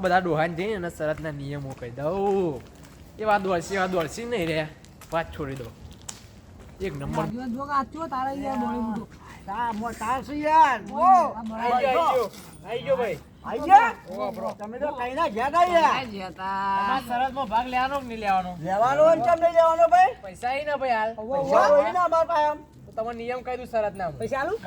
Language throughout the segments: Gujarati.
આ બધા ડોહાન જઈને અને શરતના નિયમો કહી દઉં. એવા દોડશી એવા દોડશી નહીં રે. વાત છોડી દો એક નંબર. જો આચો તારે યાર મોડું મોટું તા મોટા છે યાર? ઓ આઈ ગયો. આઈ ગયો ભાઈ. આઈ ગયા? તમે તો કઈ ના ગયા તા યાર ભાગ લેવાનો કે નહીં લેવાનો? લેવાનો ને કેમ નહીં લેવાનો ભાઈ. પૈસા ઈ ના ભાઈ હાલ. પૈસા હોય ને? અમારા પાસે આમ. તો તમે નિયમ કહી દઉં શરત ના પૈસા આલું?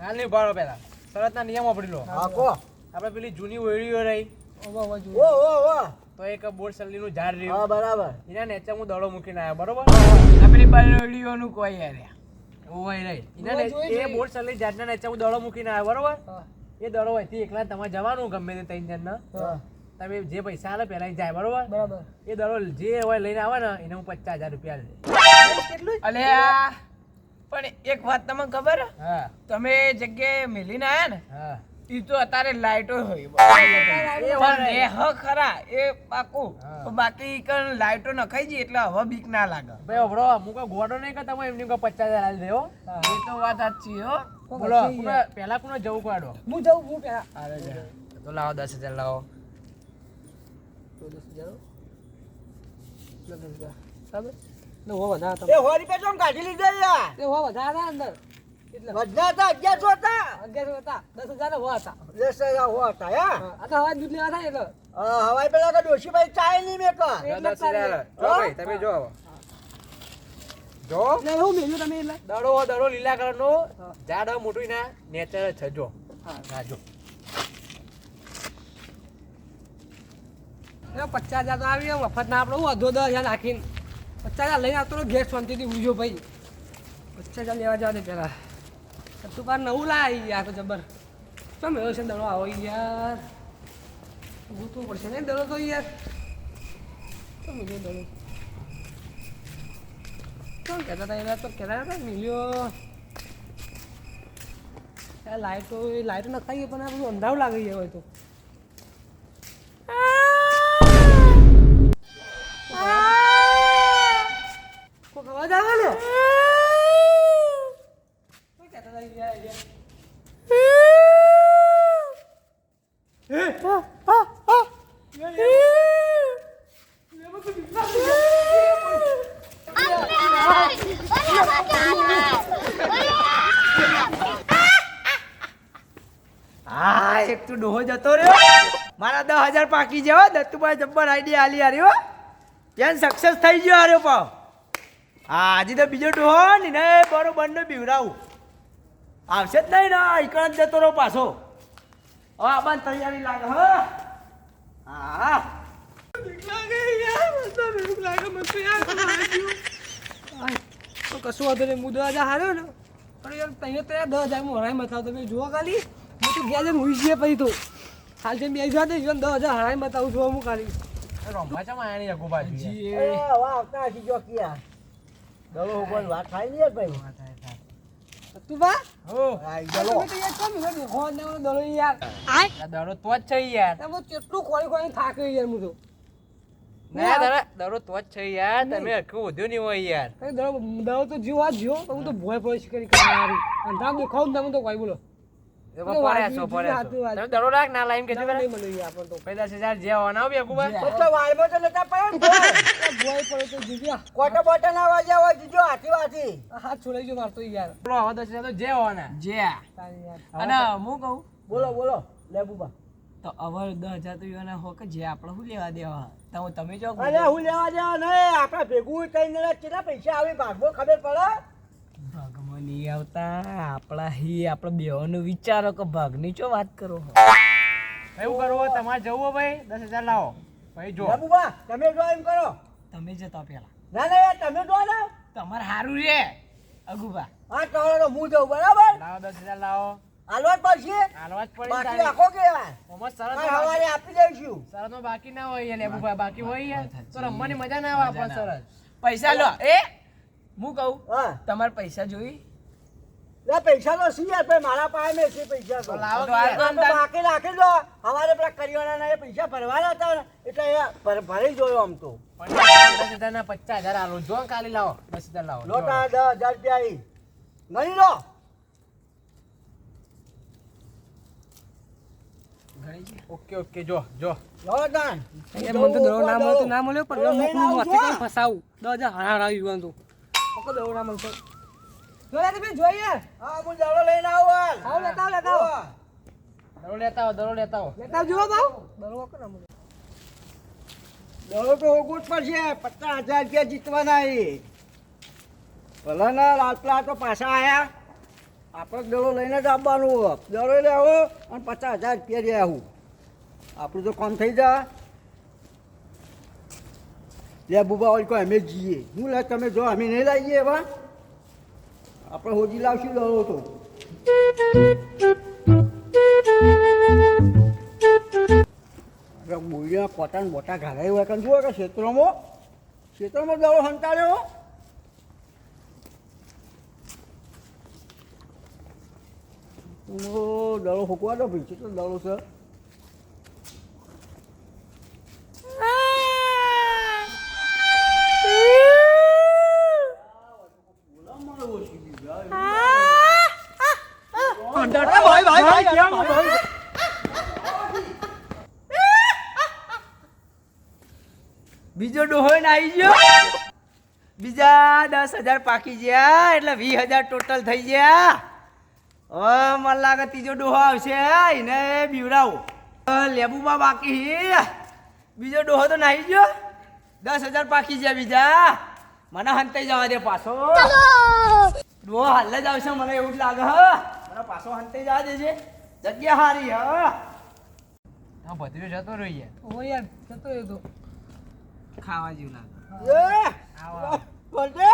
હાલ નહીં ભાડો પેલા શરત ના નિયમ આપડી લો. હા કો. આપણે પેલી જૂની ઓળીઓ રહી. ઓવા ઓવા જો ઓ ઓ ઓ તો એક બોર સલ્લી નું ઝાડ હા બરાબર. એના નેચે હું દડો મૂકીને આવ્યો બરોબર? આપણી બારડીઓનું કોઈ યાર ઓય રહી. એના ઓય એ. બોર સલ્લી ઝાડના નેચે હું દડો મૂકીને આવ્યો બરોબર? એ દડો હોયથી એકલા તમારે જવાનું ગમે તે ત્રણ જણ ના તમે જે પૈસા આલે પેલા ઈ જાય બરોબર? બરાબર. એ દડો જે હોય લઈને આવે ને એને હું પચાસ હજાર રૂપિયા લે. અલે પણ એક વાત તમને ખબર? હે? હા તમે જગ્યાએ મેલીને આયા ને? હા. ઈ તો અત્યારે લાઈટો હોય એ પણ એ હ ખરા એ પાકું. બાકી કણ લાઈટો નખાઈ જઈ એટલે હવે બીક ના લાગે. ભાઈ ઓબળો હું કોઈ ગોડો નહીં કે તમે એમની કો પચાસ હજાર આલી દેવો. એ તો વાત સાચી હો. બોલો હશે કોને- પેલા કોને જવું કાઢો હું જવું હું પેલા. તો લાવો દસ હજાર લાવો. તો દસ હજાર લગન કા બરાબર ને હો વધારે એ હો રૂપિયા કાઢી લીધા યાર. એ હો વધારે અંદર. વધના હતા અગિયારસો હતા. અગિયારસો હતા. દસ હજાર હો હતા. દસ હજાર હો હતા હા? હા, આ તો હવા દૂધ લેવા થાય એટલે. હવાઈ પેલા ડોશીભાઈ ચાય નહીં મેં ભાઈ તમે જો. જો. એટલે એવું મેલ્યું તમે એટલે? દડો દડો લીલા કલર નો ઝાડ મોટું ના નેચર છે. જો. હા. જો. એ પચાસ હજાર તો આવી મફત ના આપણે અધો દસ હજાર નાખીને. પચાસ હજાર લઈને આવતો ઘેર શાંતિથી. ઉજો ભાઈ. પચાસ હજાર લેવા જવા દે પેલા. તું પાર નવું લાવી યાર તો જબર. ચમ એવો છે દડો આવો યાર? ગૂંથવું પડશે ને દડો તો યાર. ચમ મિલ્યો દડો? ચમ કહેતા હતા એના તો? કહેતા હતા મિલ્યો. લાઈટો લાઈટો નખાઈએ પણ આ બધું અંધારું લાગે છે હોય તો. અવાજ આવે ને કોઈ કહેતા હતા યાર યાર હા એક તો ડોહો જતો રહ્યો. મારા દસ હજાર પાકી જેવો દત્તુભાઈ જબ્બર આઈડિયા આલી હાર્યો ત્યાં સક્સેસ થઈ ગયો હાર્યો પાવ? હા હજી તો બીજો ડોહો ને ને બરોબર ને બીવડાવું. આવશે જ નહીં ને ઈકણ જ જતો રહો પાછો. હવે આબાન તૈયારી લાગે હ. હા. તો કશું વાંધો નહીં હજાર હાર્યો ને. પણ યાર તૈયાર તૈયાર દસ હજાર હું હરાઈ બતાવો તમે જુઓ ખાલી. હું તો ગયા જઈને હુઈ જઈએ પછી તો. હાલ જેમ બે હજાર દસ હજાર હરાઈ બતાવું છું હું ખાલી. રમવા ચમ આયા નહીં અગુ બાજુ આવતા હજી જો ક્યાં. દડો ઉપર વાત થાય નહીં ભાઈ. તું બા. હો. આઈ ગયો તો યાર કેમ યાર દેખો ને મને યાર. આ દડો તો જ છે યાર. તમે કેટલું ખોલી ખોલી થાકી યાર હું તો. ના દાદા દડો તો જ છે યાર. તમે હરખું વધ્યું નહીં હોય યાર. દડો દડો તો જીવો આ જીવો. તો હું તો ભોય ભોય શીખરી કરી અંધાર દેખાવ ને તમે તો કોઈ બોલો. બોલો બોલો બોલો. લે બુબા. તો અવર દસ હજાર તો હો કે જે આપણે શું લેવા દેવા? તો તમે જો અરે હું લેવા દેવા નહીં. આપડે ભેગું થઈને કેટલા પૈસા આવી? ભાગવો ખબર પડે? ભાગમાં નહીં આવતા. આપણા હી આપણે બેવાનું વિચારો કે ભાગની ચો વાત કરો એવું કરો તમારે જવું ભાઈ? દસ હજાર લાવો. ભાઈ જો બાબુબા તમે જો એમ કરો. તમે જતા પેલા ના ના તમે જો ને. તમારે સારું રે અગુબા. હા તો હું જઉં બરાબર? લાવો દસ હજાર લાવો. હાલવા પડશે. હાલવા જ બાકી રાખો કે યાર ઓમાં શરત કાંઈ હવારે આપી દઈશું. શરતમાં બાકી ના હોય યાર લેબુભાઈ બાકી હોય તો રમવાની મજા ના આવે આપણને શરત પૈસા લો. એ? હું કહું? હા. તમારે પૈસા જોઈ? લે પૈસા તો શું યાર મારા પાસે મેં છે પૈસા તો. લાવો બાકી રાખી દો. અમારે પેલા કરિયાણા ના એ પૈસા ભરવાના હતા એટલે એ ભરી જોયો આમ તો. દસ હજાર ના પચાસ હજાર આલો. જો કાલે લાવો દસ હજાર લાવો. લોટા દસ હજાર રૂપિયા આવી નહીં લો. ઓકે ઓકે જો જો. લો દાન એ મને તો દડો ના મળતો મળ્યો પણ હું ફસાવું. દસ હજાર હારા હારા યુવાન પકો દડો મળતો જોઈએ તમે જોઈએ હા, હું દડો લઈને આવું હાલ. આવો લેતા આવો લેતા આવો. દડો લેતા આવો દડો લેતા આવો. લેતા આવજો બાવ દડો વખત ના મળે દડો તો ઓગું પડશે પચાસ હજાર રૂપિયા જીતવાના એ. ભલે ને આટલા તો પાછા આવ્યા આપણે દડો લઈને જ આવવાનું દડો લેવો અને પચાસ હજાર રૂપિયા લે આવું. આપણું તો કામ થઈ જા લે બુબા ઓલ કોઈ અમે જઈએ. હું લે તમે જો, અમે નહીં લાવીએ એવા? આપણે હોજી લાવશું દડો તો. બોલિયા કોટન મોટા ઘાલાઈ હોય કારણ જુઓ કે ક્ષેત્રોમાં? ક્ષેત્રોમાં દડો હંતાડ્યો દળો ફૂકવા દો ભાઈ કેટલો દડો છે. બીજો ડોહો આવી ગયો. બીજા દસ હજાર પાકી ગયા એટલે વીસ હજાર ટોટલ થઈ ગયા. હવે મને લાગે ત્રીજો ડોહો આવશે એને બીવડાવો. લેબુમાં બાકી બીજો ડોહો તો નાહી ગયો. દસ હજાર પાકી ગયા બીજા. મને હંતાઈ જવા દે પાછો. ડોહો હાલ જ આવશે મને એવું જ લાગે હ. મને પાછો હંતાઈ જવા દેજે. જગ્યા હારી હ. હા ભત્રીજો જતો રહીએ ઓ યાર જતો રહ્યો તો. ખાવા જેવું લાગે. એ! બોલતે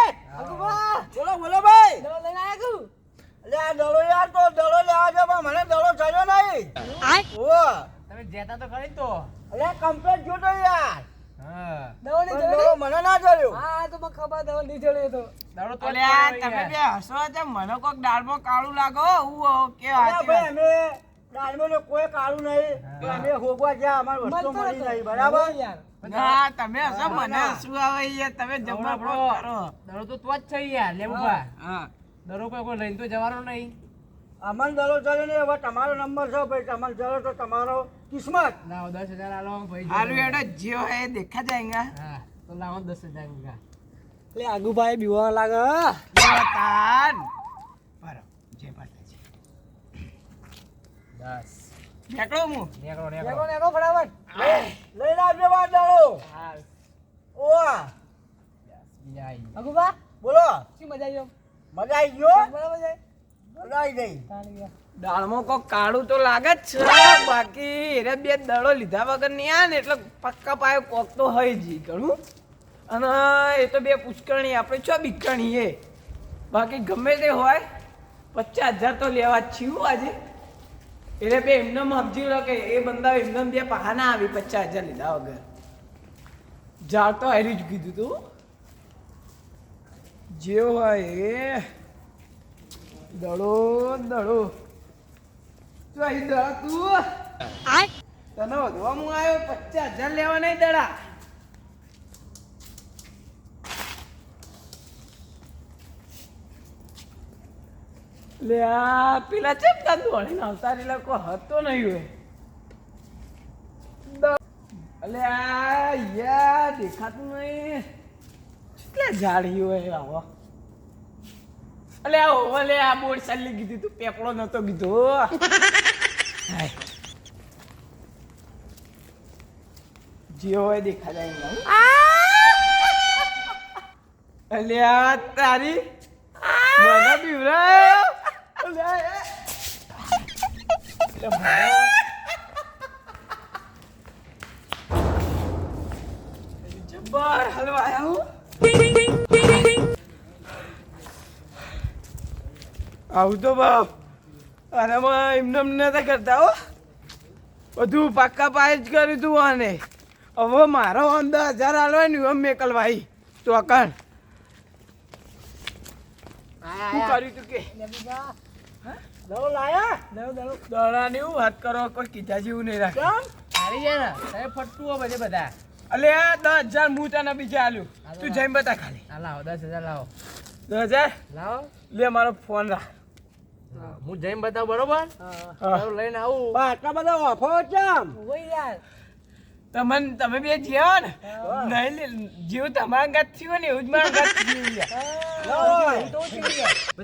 બોલો બોલો ભાઈ! લઈને આવ્યા કું? અલે આ દડો યાર તો દડો લેવા છે પણ મને દડો ચડ્યો નહીં. ઓ તમે જેતા તો ખરી તો. અલે કમ્પ્લેટ જોતો યાર. હા. દડો પણ નહીં દડો જોયો મને ના ચડ્યો હા તો ખબર દડો નહીં જોયો તો. દડો તો અલ્યા તમે બે હસો મને કોક દાળમાં કાળું લાગો કે અલ્યા હાચી ભાઈ વાત. અમે દાળમાં તો કોઈ કાળું નહીં. અમે હોગવા ગયા અમારે વસ્તુ મળી નહીં બરાબર? યાર. ના તમે મને શું આવે યાર તમે જમવા પડો દરો તો તો જ છે યાર લે ઊભા. હા દડો કોઈ કોઈ લઈને તો જવાનો નહીં. અમન દરો હવે તમારો નંબર છે ભાઈ તમારે ચડો તો તમારો કિસ્મત. લાવો દસ હજાર આલો ભાઈ હારું એડો જે હોય એ દેખા જાયગા હા તો લાવો દસ હજાર રૂપિયા લે આગુભાઈ બીવા લાગે તાન બરો જય માતાજી. દસ. નીકળો હું. નેકળો નેકળો. નેકળો નેકો ફટાફટ. લઈને આવજો બાર દડો. ઓવા. અગુબા બોલો. શું મજા આવી મજા આવી ગયો બરાબર છે મજા આવી ગઈ. દાળમાં કોક કાળું તો લાગે જ છે. બાકી એને બે દડો લીધા વગર નહીં આવે ને એટલે પક્કા પાયો કોક તો હોય જ ઘણું. અને એ તો બે પુષ્કરણી આપણે ચો બીકરણી એ બાકી ગમે તે હોય પચાસ હજાર તો લેવા જ છીએ આજે. એટલે બે એમને સમજી લો કે એ બંદા એમને બે પહાના આવી પચાસ હજાર લીધા વગર. ઝાડ તો હેરી જ કીધું તું. જે હોય એ દડો દડો. તું અહીં દડા તું. તને વધવા હું આવ્યો પચાસ હજાર લેવા નહીં દડા. લે આ પેલા ચેમ તા દોડીને આવતા? રહેલા કોઈ હતો નહીં હોય અલે આ યા દેખાતું નહીં. કેટલા ઝાડી હોય આવો. અલે આ ઓલે આ બોર્ડ ચાલી કીધી તું પેપડો નતો કીધો. જે હોય દેખા જાય. અલ્યા તારી મને બીવરાયો અલ્યા એ. એટલે મને- જબ્બર હલવા આયા હું. આવું તો બાપ. અરે એમને એમને નતા કરતા હો. બધું પાક્કા પાય જ કર્યું તું આને. હવે મારો અંદર હજાર હાલવા ને એમ મેકલવાઈ અકણ શું કર્યું તું કે? દડો લાયા? દડો દડો દડાની હું વાત કરો કોઈ કીધા જેવું નહીં રાખે. હારી જાય ને? તમે ફટતું હોય બધે બધા. અલે આ દસ હજાર હું તને બીજા આલ્યું. તું જઈને બતા ખાલી. હા લાવો દસ હજાર લાવો. દસ હજાર? લાવો. લે મારો ફોન રાખ. હું જઈને બતાવ બરોબર? લઈને આવું. આટલા બધા ઓફો કેમ હોય યાર. તમને તમે બે જીવો ને? નહીં જીવ તમારા ગાત થયું ને એવું જ મારા ગાત થયું.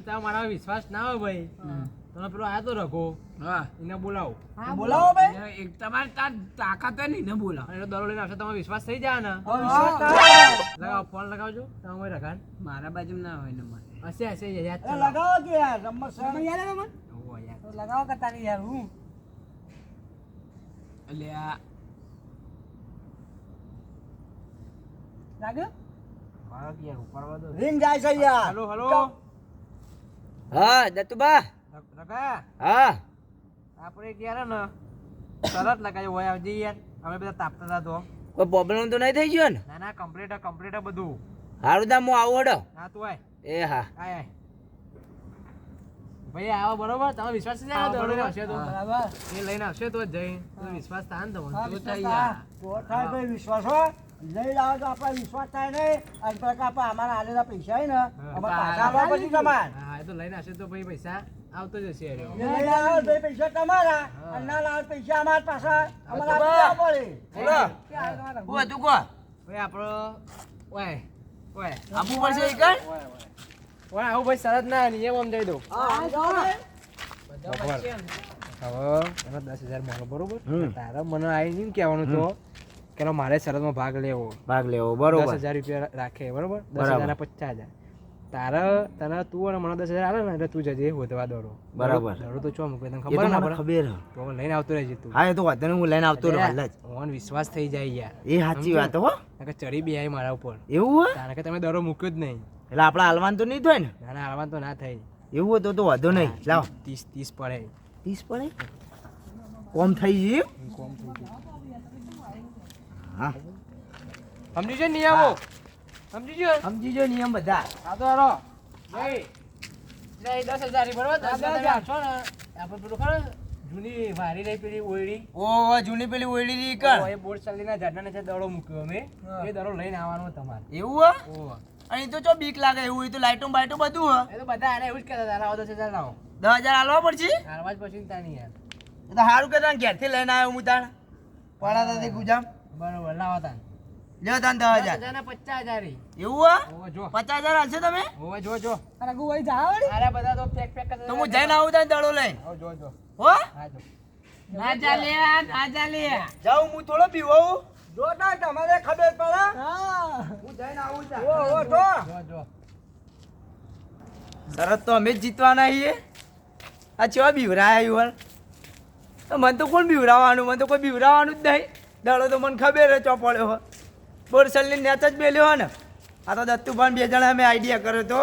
તારા મારા વિશ્વાસ ના હોય ભાઈ. તમે પેલો આયો તો રઘો. હા. એને બોલાવો. બોલાવો ભાઈ. એક તમારે તાર તાકાત નહીં ને એને બોલા અને એનો દરો લઈને આવશે તમે વિશ્વાસ થઈ જાય ને. લગાવો ફોન લગાવજો. તમે રખાન મારા બાજુ ના હોય નંબર. હશે હશે યાદ લગાવો કે યાર નંબર સર. યાદ આવે મને? લગાવો કરતા નહીં યાર હું? એટલે આ લાગ્યો? મારો કે યાર ઉપાડવા દો. રીંગ જાય છે યાર. Hello hello. હા દત્તુબા. હા. આપણે ગયા ને. તરત લગાજો હોય આવજે યાર. અમે બધા તાપતા હતા તો. કોઈ પ્રોબ્લેમ તો નહીં થઈ ગયો ને? ના ના કમ્પ્લીટ કમ્પ્લીટ બધું. સારું તા હું આવું હડો. હા તું આય. એ હા. આય આય. ભાઈ આવો બરોબર? તમે વિશ્વાસ છે? દરો લઈને આવશે તો બરાબર એ લઈને આવશે તો જઈ તો વિશ્વાસ થાય ને તમને તો વિશ્વાસ થાય યાર. તો થાય ભાઈ વિશ્વાસ હો. લઈ લાવો તો આપણે વિશ્વાસ થાય નહીં. અને પછી આપણે અમારા આલેલા પૈસા હોય ને. અમારે પાછા પછી તમારે. હા એ તો લઈને આવશે તો ભાઈ પૈસા. આવતો જશે ભાઈ પૈસા તમારા. અને ના લાવો પૈસા અમારા પાછા. અમારે આપી દેવા પડે બોલો ક્યાં આવે તમારા હું હતું કો ભાઈ આપણો ઓય ઓય. આપવું પડશે એક ઓય આવું ભાઈ શરત ના નિયમ આમ જઈ દઉં. બરાબર. હવે એનો દસ હજાર મળો બરોબર? તારા મને આવી નહીં કહેવાનું તો. કે મારે શરતમાં ભાગ લેવો. ભાગ લેવો દસ હજાર રૂપિયા રાખે બરોબર? દસ બરાબર. હજાર પચાસ હજાર. તારા તને તું અને મને દસ હજાર આવે ને એટલે તું જજે હોદવા દોડો બરાબર. દોડો તો ચો મૂકે તને ખબર ના ખબર. તો લઈને આવતો રહેજે તું. હા એ તો વાત હું લઈને આવતો રહું હાલ જ. ઓન વિશ્વાસ થઈ જાય યાર. એ સાચી વાત હો. કે ચડી બી આવી મારા ઉપર. એવું હોય? કારણ કે તમે દોડો મૂક્યો જ નહીં. એટલે આપણે હાલવાન તો નહીં થાય ને? ના ના હાલવાન તો ના થાય. એવું હોય તો તો વધો નહીં. લાવ. ત્રીસ ત્રીસ પડે. ત્રીસ પડે? કોમ થઈ ગયું? કોમ થઈ ગયું. હા. સમજી છે નિયમો? સમજી જો સમજી જો નિયમ બધા. આ તો હાલો. નહીં નહીં દસ હજાર બરોબર? દસ હજાર તમે ને? આપણે પેલું ખરો જૂની વારી રહી પેલી ઓયડી. ઓ જૂની પેલી ઓયડી ની કર. એ બોર્ડ ચાલીના ઝાડના નીચે દડો મૂક્યો અમે. એ દડો લઈને આવવાનો તમારે. એવું હોય અહીં અને તો જો બીક લાગે એવું હોય તો લાઈટો બાઈટો બધું હોય એ તો બધા આને એવું જ કહેતા હતા આવો દસ હજાર લાવો. દસ હજાર આલવા પડશે? આલવા જ પછી ત્યાં નહીં યાર. એ તો સારું કે તને ઘેરથી લઈને આવ્યો હું તાણ. પડાતા તે ગુજામ. બરોબર લાવો તાન લ્યો તાન દસ હજાર હજાર ને પચાસ હજાર. એવું હા? જો. પચાસ હજાર તમે? ઓવે જો જો. અરે ગુ વળી જા વળી. અરે બધા તો પેક પેક કરતા તો હું જઈને આવું તાન દડો લઈ જો જો. હો? હા જો. ના ચાલે ના ચાલે જાઉં હું થોડો પીવાઉં? જો ના તમારે ખબર પડે. હા. હું જઈને આવું છું. ઓ ઓ જો જો જો. શરત તો અમે જ જીતવાના છીએ. આ ચેવા બીવરાયા યુવાન તો મને તો કોણ બીવરાવાનું? મને તો કોઈ બીવરાવાનું જ નહીં. દડો તો મને ખબર હે ચોપડ્યો હોય હો બોરસલની નેત જ મેલ્યો ને. આ તો દત્તુભાઈ બે જણા અમે આઈડિયા કર્યો તો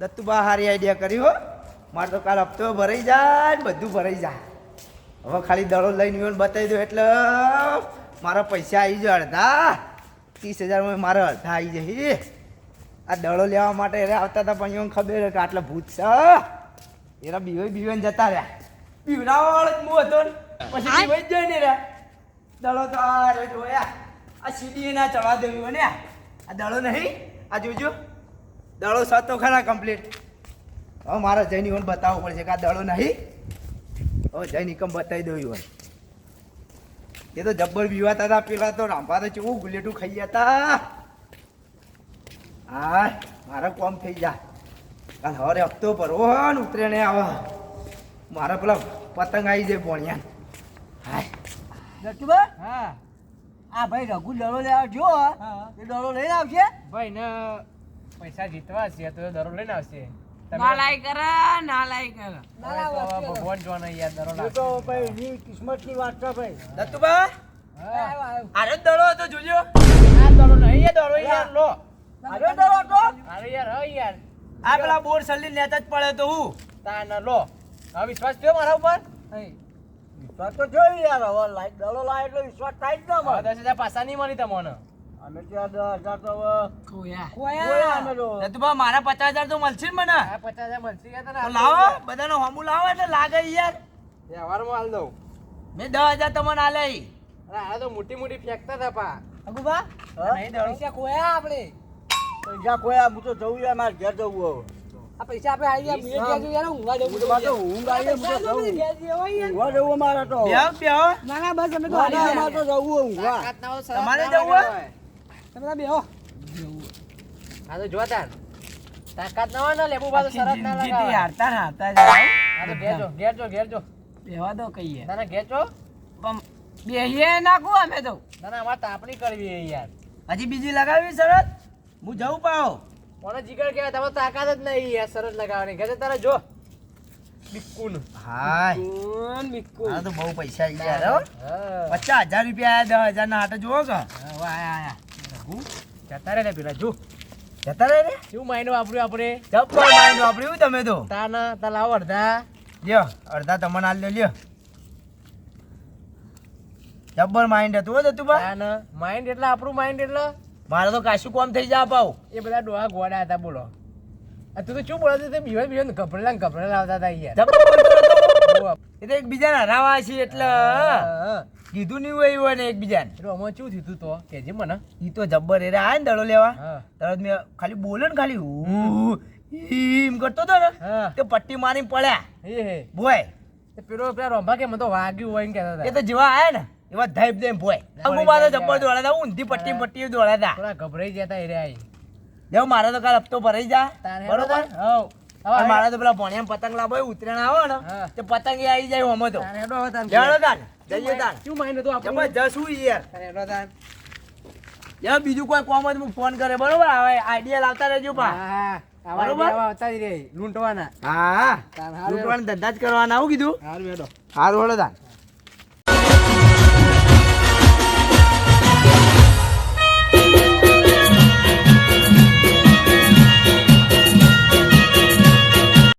દત્તુબા સારી આઈડિયા કરી હો. મારે તો કાલ હપ્તો ભરાઈ જાય ને બધું ભરાઈ જાય. હવે ખાલી દડો લઈને વિવન બતાવી દો એટલે મારા પૈસા આવી જાય અડધા. ત્રીસ હજારમાં મારા અડધા આવી જાય. આ દડો લેવા માટે એને આવતા હતા પણ એમ ખબર કે આટલા ભૂત છે એના બીવે બીવે જતા રહ્યા. બીવડાવવા વાળો જ મો હતો. પછી બીવે જ જોઈને રહ્યા દડો તો આ જોયા આ સીડી ના ચડવા દેવી ને આ દડો નહીં? આ જોજો. દડો સાત તો ખરા કમ્પ્લીટ હવે મારે જઈને ઈવન બતાવવું પડશે કે આ દડો નહીં? હવે જઈને ઇકમ બતાવી દઉં હોય. એ તો જબ્બર બીવાતા હતા પેલા તો રાંભા તો ચેવું ગુલેટું ખાઈ જતા હા મારે કોમ થઈ જા. કાલ હવારે હપ્તો ભરવો ઉતરે ને આવો. મારા પેલા પતંગ આવી જાય ભણ્યા હાય. દત્તુભા હા. આ ભાઈ રઘુ દડો લેવા જો હા. એ દડો લઈને આવશે ભાઈ ને પૈસા જીતવા છે તો દરો લઈને આવશે. તમે- નાલાય કરે નાલાય કરે. તો ભગવાન જોવાનો યાર એ તો ભાઈ ની કિસ્મતની વાત છે ભાઈ. દત્તુબા આરે દડો હતો જોજો. આ નહીં એ દરો યાર લો. અરે દડો તો અરે યાર હા યાર. આ પેલા બોર સલ્લી લેતા જ પડે તો હું. તા ના લો. હવે વિશ્વાસ થયો મારા ઉપર? વિશ્વાસ તો જોઈ યાર હવે લાઈટ દડો લાય એટલે વિશ્વાસ થાય જ ને દસ હજાર પાછા નહીં મળી તમને. અમે ત્યાં દસ હજાર તો હવે મારા પચાસ હજાર તો મળશે ને મને. પચાસ હજાર મળશે લાવો બધાનો હમું લાવો એટલે લાગે યાર. વ્યવહારમાં હાલ દઉં. મેં દસ હજાર તમને આલે અરે આ તો મોટી મોટી ફેંકતા હતા પા. અગુબા નહીં દરો પૈસા ખોયા આપણે પૈસા ખોયા હું તો જવું યાર મારે ઘેર જવું હવે. આ પૈસા આપણે આવી ગયા મિનિટ ગયા યાર ઊંઘવા જવું તો પાછો ઊંઘ આવી છે, તો ઊંઘવા જવું અમારે તો. બેહો બેહો. ના ના બસ અમે તો ના, આવી ના, ગયા. અમારે તો જવું ઊંઘવા. તાકાત ના હોય, શરત તમારે જવું તમે બેહો. આ તો જો તાકાત ના હોય ને લેબુ બાજુ આખી ના જિંદગીથી લગાવાય. હારતા હારતા જ આ તો ઘેર જો, ઘેર જો, ઘેર જો. બેહવા દો કહીએ. ના, ના, ઘેર જો. બેહીએ નાખું અમે તો. ના, ના, અમારે તાપણી કરવી યાર. હજી બીજી લગાવી શરત હું જઉં પાહો. મને જીગર કહેવાય, તમારે તાકાત જ નહીં યાર સરસ લગાવવાની. કે તારે જો. બિક્કુન. હાય. કોણ મિક્કુ આ તો બહુ પૈસા આવી ગયા હો. પચાસ હજાર રૂપિયા આયા દસ હજાર ના હાટે જુઓ કે વાહ, આયા, આયા. જતા રે ને પેલા જો. જતા રહે ને શું માઇન્ડ વાપર્યું આપણે? જબ્બર માઇન્ડ વાપર્યું તમે તો. તાના તા લાવો અડધા. લ્યો અડધા તમને આલ લ્યો જબ્બર માઇન્ડ હતું હતું બા. માઇન્ડ એટલે આપણું માઇન્ડ એટલે? મારે તો કાશું કોમ થઈ જાય પાઉ? એ બધા ડોહા ગોડા હતા બોલો. આ તું તો શું બોલો તે બીવા બીવા કપડેલા ને લાવતા હતા યાર એ તો એકબીજાને હરાવા છે એટલે. કીધું નહીં હોય એવું હોય ને એકબીજાને. એટલે આમાં શું થયું તો તો? કેજે મને. એ તો જબ્બર એ આ ને દડો લેવા. તરત મેં ખાલી બોલે ને ખાલી ઈમ કરતો હતો ને. તે પટ્ટી મારીને પડ્યા. એ હે. બોય. પેલો પેલા રોંભા કે મને તો વાગ્યું હોય ને કહેતા એ તો જેવા આયા ને. એવા ધાઈપ દેમ ભોય. અંગુ મારો જબ્બર દોડા હતા ઊંધી પટ્ટી પટ્ટી દોડા હતા થોડા ગભરાઈ જતા એ રહ્યા દેવ મારે તો કાલ હપ્તો ભરાઈ જા. બરોબર? હવ. મારા તો પેલા ભણ્યા પતંગ લાવો ઉતરાણ આવો ને. તે પતંગ આવી જાય હમો તો. તારે હેડો હવે તાન. જાણો તાન જઈએ તાન શું આપણું? જબરજસ્ત યાર. તાન. યાર બીજું કોઈ કોમ જ ફોન કરે બરોબર? હવે આઈડિયા લાવતા રહેજો પા. બરોબર? આવા આવતા જ લૂંટવાના. હા. લૂંટવાના ધંધા જ કરવાના આવું કીધું? હારું હેડો. હળો તાન